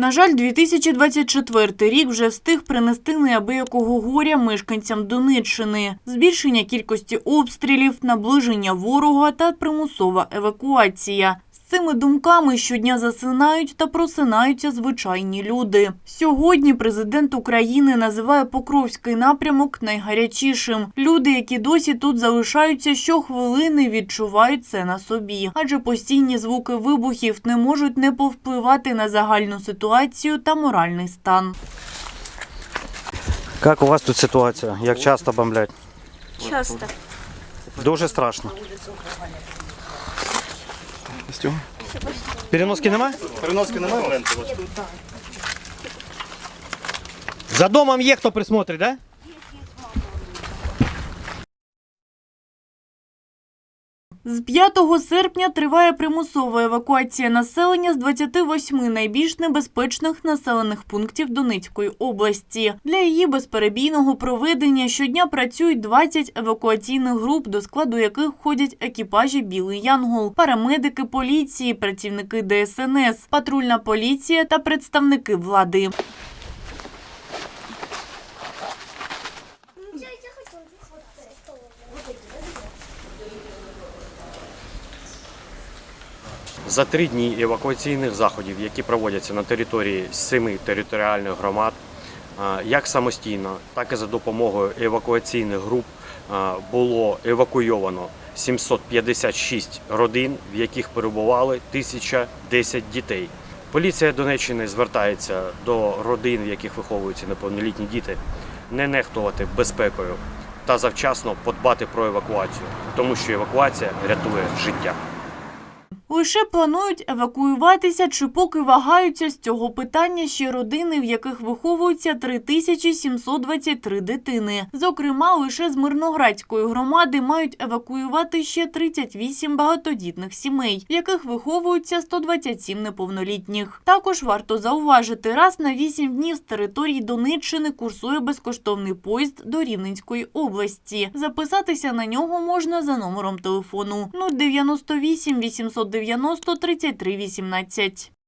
На жаль, 2024 рік вже встиг принести неабиякого горя мешканцям Донеччини. Збільшення кількості обстрілів, наближення ворога та примусова евакуація. Цими думками щодня засинають та просинаються звичайні люди. Сьогодні президент України називає Покровський напрямок найгарячішим. Люди, які досі тут залишаються щохвилини, відчувають це на собі, адже постійні звуки вибухів не можуть не повпливати на загальну ситуацію та моральний стан. Як у вас тут ситуація? Як часто бомблять? Часто. Дуже страшно. Переноски немає? Переноски немає? За домом є хто присмотрить, да? З 5 серпня триває примусова евакуація населення з 28 найбільш небезпечних населених пунктів Донецької області. Для її безперебійного проведення щодня працюють 20 евакуаційних груп, до складу яких входять екіпажі Білий Янгол, парамедики поліції, працівники ДСНС, патрульна поліція та представники влади. За три дні евакуаційних заходів, які проводяться на території семи територіальних громад, як самостійно, так і за допомогою евакуаційних груп було евакуйовано 756 родин, в яких перебували 1010 дітей. Поліція Донеччини звертається до родин, в яких виховуються неповнолітні діти, не нехтувати безпекою та завчасно подбати про евакуацію, тому що евакуація рятує життя. Лише планують евакуюватися чи поки вагаються з цього питання ще родини, в яких виховуються 3723 дитини. Зокрема, лише з Мирноградської громади мають евакуювати ще 38 багатодітних сімей, в яких виховуються 127 неповнолітніх. Також варто зауважити, раз на 8 днів з території Донеччини курсує безкоштовний поїзд до Рівненської області. Записатися на нього можна за номером телефону 098 890 33 18.